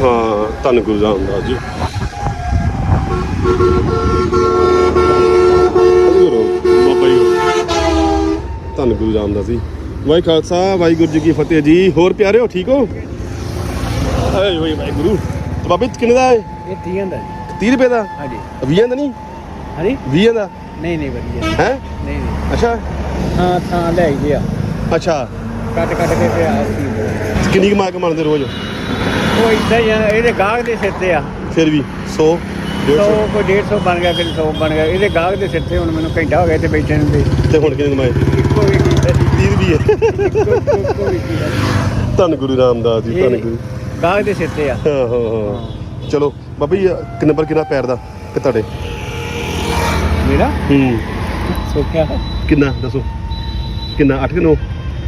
ਹਾਂ ਧੰਨ ਗੁਰੂ ਰਾਮਦਾਸ ਜੀ। ਗੁਰੂ ਬਾਬਾ ਜੀ ਧੰਨ ਗੁਰੂ ਰਾਮਦਾਸ ਜੀ। ਵਾਹਿ ਖਾਲਸਾ ਵਾਹਿਗੁਰੂ ਜੀ ਕੀ ਫਤਿਹ ਜੀ। ਹੋਰ ਪਿਆਰਿਓ ਠੀਕ ਹੋ? ਆਏ ਹੋਏ ਵਾਹਿਗੁਰੂ। ਤੇ ਬਾਬੇ ਕਿੰਨੇ ਦਾ ਹੈ? ਇਹ ਤੀਆਂ ਦਾ 30 ਰੁਪਏ ਦਾ? ਹਾਂਜੀ। 20 ਦਾ ਨਹੀਂ? ਹਾਂਜੀ। 20 ਦਾ? ਨਹੀਂ ਨਹੀਂ ਵਧੀਆ। ਹੈ? ਨਹੀਂ ਨਹੀਂ। ਅੱਛਾ। ਹਾਂ ਥਾਂ ਲੈ ਗਿਆ ਅੱਛਾ। ਕੱਟ ਕੱਟ ਕੇ ਪਿਆ ਸੀ ਕਿੰਨੀ ਕਮਾ ਕਮਾਉਂਦੇ ਰੋਜ਼? ਉਹ ਇਦਾਂ ਹੀ ਆ ਇਹਦੇ ਗਾਹਕ ਦੇ ਸਿਰ ਤੇ ਆ। ਫਿਰ ਵੀ 100 100 150 ਕੋਈ 150 ਬਣ ਗਿਆ ਕਦੇ 100 ਬਣ ਗਿਆ। ਇਹਦੇ ਗਾਹਕ ਦੇ ਸਿਰ ਤੇ ਹੁਣ ਮੈਨੂੰ ਘੰਟਾ ਹੋ ਗਿਆ ਤੇ ਬੈਠੇ ਨੂੰ ਤੇ ਤੇ ਹੁਣ ਕਿੰਨੇ ਕਮਾਏ? ਇੱਕੋ ਵੀ ਕੀਤਾ ਸੀ 30 ਵੀ ਹੈ ਇੱਕੋ ਇੱਕੋ ਵੀ ਕੀਤਾ ਧੰਨ ਗੁਰੂ ਰਾਮਦਾਸ ਜੀ ਧੰਨ ਗੁਰੂ। ਗਾਹਕ ਦੇ ਸਿਰ ਤੇ ਆ। ਹਾਂ ਹਾਂ ਹਾਂ। ਚਲੋ ਬਾਬਾ ਜੀ ਕਿ ਨੰਬਰ ਪੈਰ ਦਾ ਕਿ ਤੁਹਾਡੇ? ਮੇਰਾ? ਹੂੰ। ਸੋਖਿਆ ਕਿੰਨਾ ਦੱਸੋ। ਕਿੰਨਾ 8 ਕਿ 9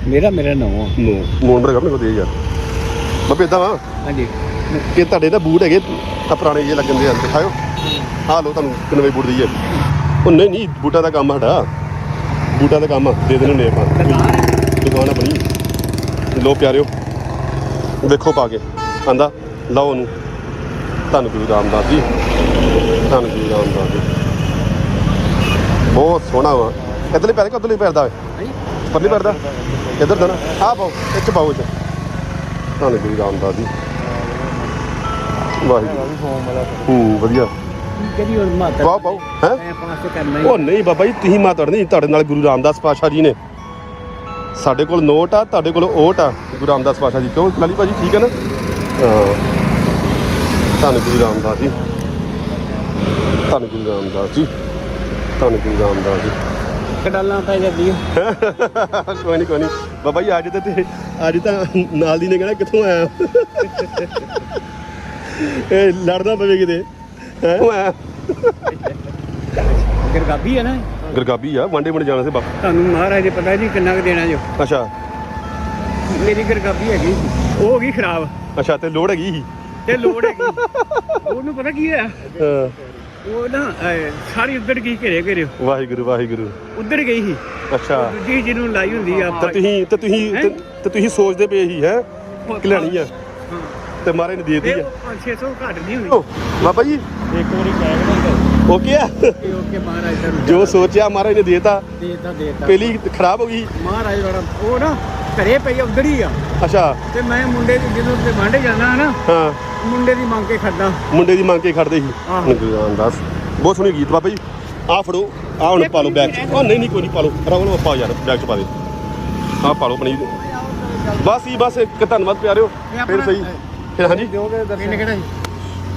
ਮੇਰਾ ਮੇਰਾ ਨੌ 9 ਨੰਬਰ ਕਰਨੇ ਕੋ ਦੇ ਯਾਰ ਬਾਬੇ ਇਦਾਂ ਵਾ? ਹਾਂਜੀ। ਕਿ ਤੁਹਾਡੇ ਤਾਂ ਬੂਟ ਹੈਗੇ ਆ ਪੁਰਾਣੇ ਜੇ ਲੱਗਣ ਦੇ ਆ ਦਿਖਾਓ ਆ ਲੋ ਤੁਹਾਨੂੰ ਕਿੰਨੇ ਬੂਟ ਦੀ ਹੈ ਉਹ ਨਹੀਂ ਨਹੀਂ ਬੂਟਾਂ ਦਾ ਕੰਮ ਸਾਡਾ। ਬੂਟਾਂ ਦਾ ਕੰਮ ਦੇ ਦੇਣੇ ਨੇ ਆਪਾਂ। ਦੁਕਾਨ ਆਪਣੀ ਲੋ ਪਿਆਰਿਓ ਵੇਖੋ ਪਾ ਕੇ। ਆਂਦਾ ਲਓ ਉਹਨੂੰ। ਧੰਨ ਗੁਰੂ ਰਾਮਦਾਸ ਜੀ। ਧੰਨ ਗੁਰੂ ਰਾਮਦਾਸ ਜੀ। ਬਹੁਤ ਸੋਹਣਾ ਵਾ। ਇਧਰਲੇ ਪੈਰ ਕਦੋਂ ਲਈ ਪੈਰਦਾ ਵੇ ਪਰਲੀ ਪੈਰਦਾ ਇਧਰ ਦਾ ਨਾ। ਆ ਪਾਓ ਇੱਥੇ ਪਾਓ ਇੱਥੇ ਧੰਨ ਗੁਰੂ ਰਾਮਦਾਸ। ਜੀ ਵਾਹਿਗੁਰੂ ਹੂੰ ਵਧੀਆ। ਕਿਹੜੀ ਹੋਰ ਮਾਤਾ ਪਾਓ ਪਾਓ ਹੈ? ਮੈਂ ਪਾਸ ਤੇ ਕਰਨਾ ਹੀ ਉਹ ਨਹੀਂ ਬਾਬਾ ਜੀ ਤੁਸੀਂ ਮਾਤੜ ਨਹੀਂ ਤੁਹਾਡੇ ਨਾਲ ਗੁਰੂ ਰਾਮਦਾਸ ਪਾਸ਼ਾ ਜੀ ਨੇ। ਸਾਡੇ ਕੋਲ ਨੋਟ ਆ ਤੁਹਾਡੇ ਕੋਲ ਓਟ ਆ ਗੁਰੂ ਰਾਮਦਾਸ ਪਾਸ਼ਾ ਜੀ। ਕਿਉਂ ਲਾਲੀ ਭਾਜੀ ਠੀਕ ਹੈ ਨਾ? ਹਾਂ। ਧੰਨ ਗੁਰੂ ਰਾਮਦਾਸ ਜੀ। ਧੰਨ ਗੁਰੂ ਰਾਮਦਾਸ ਜੀ। ਧੰਨ ਗੁਰੂ ਰਾਮਦਾਸ ਜੀ। ਕਡਾਲਾਂ ਪੈ ਜਾਂਦੀ ਕੋਈ ਨਹੀਂ ਕੋਈ ਨਹੀਂ। ਬਾਬਾ ਜੀ ਅੱਜ ਤੇ ਤੇ ਅੱਜ ਤਾਂ ਨਾਲ ਦੀ ਨੇ ਕਹਿਣਾ ਕਿੱਥੋਂ ਆਇਆ ਇਹ ਲੜਨਾ ਪਵੇ ਕਿਤੇ। ਹੈ? ਗਰਗਾਬੀ ਹੈ ਨਾ ਗਰਗਾਬੀ ਆ ਵਾਂਡੇ ਵੰਡੇ ਜਾਣਾ ਸੀ ਬਾਬਾ ਤੁਹਾਨੂੰ ਮਹਾਰਾਜ ਦੇ ਪਤਾ ਜੀ ਕਿੰਨਾ ਕੁ ਦੇਣਾ ਜੋ। ਅੱਛਾ। ਮੇਰੀ ਗਰਗਾਬੀ ਹੈਗੀ। ਉਹ ਹੋ ਗਈ ਖਰਾਬ। ਅੱਛਾ ਤੇ ਲੋੜ ਹੈਗੀ ਸੀ। ਤੇ ਲੋੜ ਹੈਗੀ। ਉਹਨੂੰ ਪਤਾ ਕੀ ਹੋਇਆ? ਹਾਂ, ਉਹ ਨਾ ਅਹ, ਸਾਰੀ ਉੱਧਰ ਗਈ ਘੇਰੇ ਘੇਰੇ। ਵਾਹਿਗੁਰੂ ਵਾਹਿਗੁਰੂ। ਉੱਧਰ ਗਈ ਸੀ। ਅੱਛਾ। ਦੂਜੀ ਜਿਹਨੂੰ ਲਾਈ ਹੁੰਦੀ ਆ ਤੇ ਤੁਸੀਂ ਤੇ ਤੁਸੀਂ ਤੇ- ਤੇ ਤੁਸੀਂ ਸੋਚਦੇ ਪਏ ਸੀ ਹੈ? ਕਿ ਲੈਣੀ ਆ? ਹਾਂ। ਤੇ ਮਾਰੇ ਨੇ ਦੇ ਤੇ ਦਿੱਤੀ ਆ। ਉਹ 600 ਘੱਟ ਨਹੀਂ ਹੋਣੀ ਓ, ਬਾਬਾ ਜੀ। ਇੱਕ ਵਾਰੀ ਕਹਿ ਦਿੰਦਾ ਓਕੇ ਆ ਕਿ ਓਕੇ ਮਹਾਰਾਜ ਦਾ ਜੋ ਸੋਚਿਆ ਮਹਾਰਾਜ ਨੇ ਦੇਤਾ। ਦੇਤਾ ਦੇਤਾ। ਪਹਿਲੀ ਖਰਾਬ ਹੋ ਗਈ। ਮਹਾਰਾਜ ਵਾਲਾ ਉਹ ਨਾ ਘਰੇ ਪਈ ਆ, ਉੱਧਰ ਹੀ ਆ। ਅੱਛਾ। ਤੇ ਮੈਂ ਮੁੰਡੇ ਦੀ ਜਦੋਂ ਤੇ ਵਾਂਡੇ ਜਾਣਾ ਨਾ ਹਾਂ। ਮੁੰਡੇ ਦੀ ਮੰਗ ਕੇ ਖੜਦਾ ਮੁੰਡੇ ਦੀ ਮੰਗ ਕੇ ਖੜਦੇ ਸੀ। ਆਹੋ। ਗੁਰੂ ਰਾਮਦਾਸ ਬਹੁਤ ਸੋਹਣੀ ਗੀਤ ਬਾਬਾ ਜੀ। ਆ ਫੜੋ ਆ ਹੁਣ ਪਾ ਲਓ ਬੈਗ 'ਚ। ਉਹ ਨਹੀਂ ਨਹੀਂ ਕੋਈ ਨਹੀਂ ਪਾ ਲਓ। ਰਾਵਲ ਪਾ ਯਾਰ ਬੈਗ 'ਚ ਪਾ ਦੇ। ਆ ਪਾ ਲਓ ਆਪਣੀ। ਬਸ ਹੀ ਬਸ ਇੱਕ ਧੰਨਵਾਦ ਪਿਆਰਿਓ। ਫਿਰ ਸਹੀ। ਫਿਰ ਹਾਂਜੀ। ਕਿੰਨੇ ਕਿਹੜਾ ਸੀ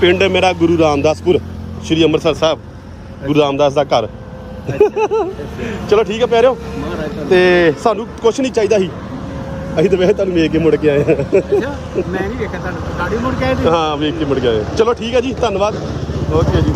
ਪਿੰਡ ਮੇਰਾ ਗੁਰੂ ਰਾਮਦਾਸਪੁਰ ਸ਼੍ਰੀ ਅੰਮ੍ਰਿਤਸਰ ਸਾਹਿਬ। ਗੁਰੂ ਰਾਮਦਾਸ ਦਾ ਘਰ। ਚਲੋ ਠੀਕ ਹੈ ਪਿਆਰਿਓ। ਤੇ ਸਾਨੂੰ ਕੁਝ ਨਹੀਂ ਚਾਹੀਦਾ ਸੀ। ਅਸੀਂ ਤਾਂ ਵੈਸੇ ਤੁਹਾਨੂੰ ਵੇਖ ਕੇ ਮੁੜ ਕੇ ਆਏ ਹਾਂ। ਅੱਛਾ ਮੈਂ ਨਹੀਂ ਵੇਖਿਆ ਤੁਹਾਨੂੰ ਗਾੜੀ ਮੁੜ ਕੇ ਆਏ? ਹਾਂ ਵੇਖ ਕੇ ਮੁੜ ਕੇ ਆਏ ਚਲੋ ਠੀਕ ਹੈ ਜੀ ਧੰਨਵਾਦ ਓਕੇ ਜੀ